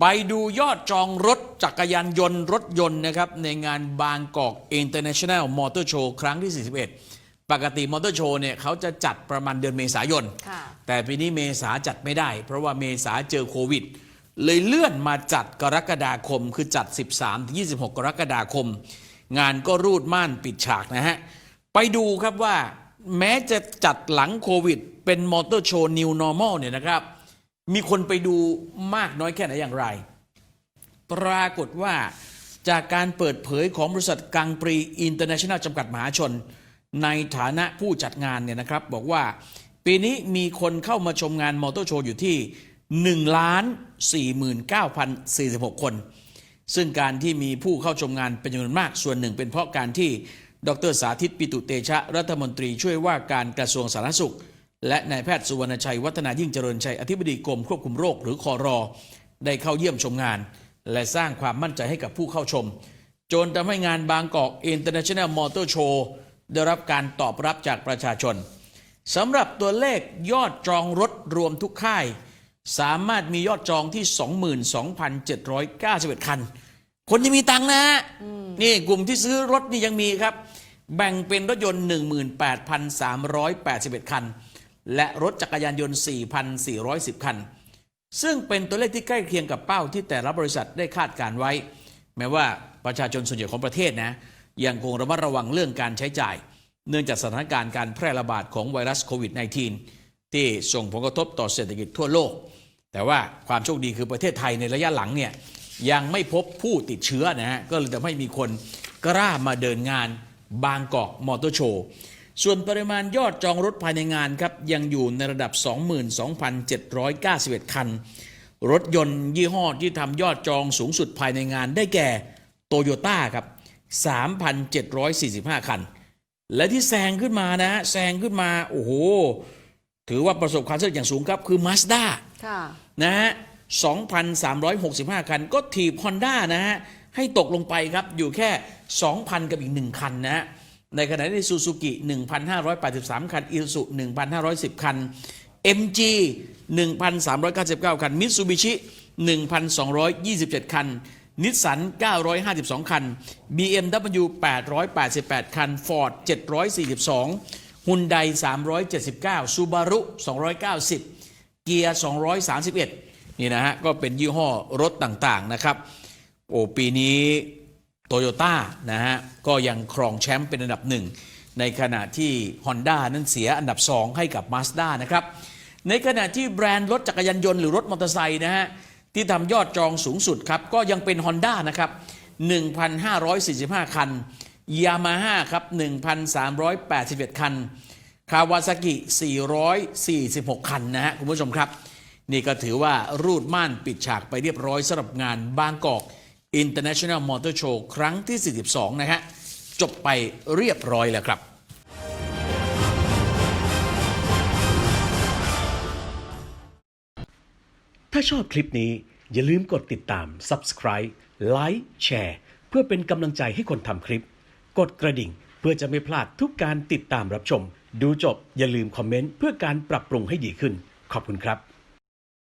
ไปดูยอดจองรถจักรยานยนต์รถยนต์นะครับ ในงานบางกอก International Motor Show ครั้งที่ 41 ปกติมอเตอร์โชว์เนี่ยเขาจะจัดประมาณเดือนเมษายนค่ะแต่ปีนี้เมษาจัดไม่ได้ เพราะว่าเมษาเจอโควิด เลยเลื่อนมาจัดกรกฎาคม คือจัด 13-26 กรกฎาคม งานก็รูดม่านปิดฉากนะฮะ ไปดูครับว่าแม้จะจัดหลังโควิด เป็นมอเตอร์โชว์ New Normal เนี่ยนะครับ มีคนไปดูมากน้อยแค่ไหนอย่างไร ปรากฏว่าจากการเปิดเผยของบริษัทกังปรีอินเตอร์เนชั่นแนลจำกัดมหาชน ในฐานะผู้จัดงานเนี่ยนะครับ บอกว่าปีนี้มีคนเข้ามาชมงานมอเตอร์โชว์อยู่ที่1ล้าน49,046 คน ซึ่งการที่มีผู้เข้าชมงานเป็นจำนวนมากส่วนหนึ่ง เป็นเพราะการที่ดรสาธิตปิตุเตชะรัฐมนตรีช่วยว่าการกระทรวงสาธารณสุข และนายแพทย์สุวรรณชัยวัฒนายิ่งเจริญชัยอธิบดีกรมควบคุมโรคหรือคอรอได้เข้าเยี่ยมชมงาน และสร้างความมั่นใจให้กับผู้เข้าชม จนทำให้งานบางกอก International Motor Show ได้รับการตอบรับจากประชาชนสำหรับตัวเลขยอดจองรถรวมทุกค่าย สามารถมียอดจองที่ 22,791 คัน คนยังมีตังค์นะฮะนี่กลุ่มที่ซื้อรถนี่ยังมีครับ แบ่งเป็นรถยนต์ 18,381 คัน และรถจักรยานยนต์ 4,410 คัน ซึ่งเป็นตัวเลขที่ใกล้เคียงกับเป้าที่แต่ละบริษัทได้คาดการไว้ แม้ว่าประชาชนส่วนใหญ่ของประเทศนะยังคงระมัดระวังเรื่องการใช้จ่าย เนื่องจากสถานการณ์การแพร่ระบาดของไวรัสโควิด -19 ที่ส่งผลกระทบต่อเศรษฐกิจทั่วโลก แต่ว่าความโชคดีคือประเทศไทยในระยะหลังเนี่ยยังไม่พบผู้ติดเชื้อนะฮะก็เลยทำให้มีคนกล้ามาเดินงานบางกอกมอเตอร์โชว์ ส่วนปริมาณยอดจองรถภายในงานครับยังอยู่ในระดับ 22,791 คัน รถยนต์ยี่ห้อที่ทำยอดจองสูงสุดภายในงานได้แก่โตโยต้าครับ 3,745 คัน และที่แซงขึ้นมานะฮะแซงขึ้นมา โอ้โห ถือว่าประสบความสำเร็จอย่างสูงครับคือ Mazda ค่ะนะฮะ 2,365 คัน ก็ถีบ Honda นะฮะ ให้ตกลงไปครับอยู่แค่ 2,000 กับอีก 1 คันนะฮะ ในขณะที่ซูซูกิ 1,583 คัน อิลสุ1,510 คัน MG 1,399 คัน มิตซูบิชิ 1,227 คัน นิสสัน 952 คัน BMW 888 คัน Ford 742 ฮุนได 379 ซูบารุ 290 เกียร์ 231 นี่นะฮะ ก็เป็นยี่ห้อรถต่าง ๆ นะครับ โอ้ ปีนี้ โตโยต้านะฮะก็ยังครองแชมป์เป็นอันดับหนึ่งในขณะที่ Honda นั้นเสียอันดับ 2 ให้กับ Mazda นะครับ ในขณะที่แบรนด์รถจักรยานยนต์หรือรถมอเตอร์ไซค์นะฮะที่ทำยอดจองสูงสุดครับ ก็ยังเป็น Honda นะครับ 1,545 คันยามาฮ่าครับ 1,381 คันคาวาซากิ446 คันนะฮะคุณผู้ชมครับ นี่ก็ถือว่ารูดม่านปิดฉากไปเรียบร้อยสำหรับงานบางกอก International Motor Show ครั้งที่ 42 นะฮะ จบไปเรียบร้อยแล้วครับ ถ้าชอบคลิปนี้อย่าลืมกดติดตาม Subscribe Like แชร์เพื่อเป็นกำลังใจให้คนทำคลิป กดกระดิ่งเพื่อจะไม่พลาดทุกการติดตามรับชม ดูจบอย่าลืมคอมเมนต์เพื่อการปรับปรุงให้ดีขึ้น ขอบคุณครับ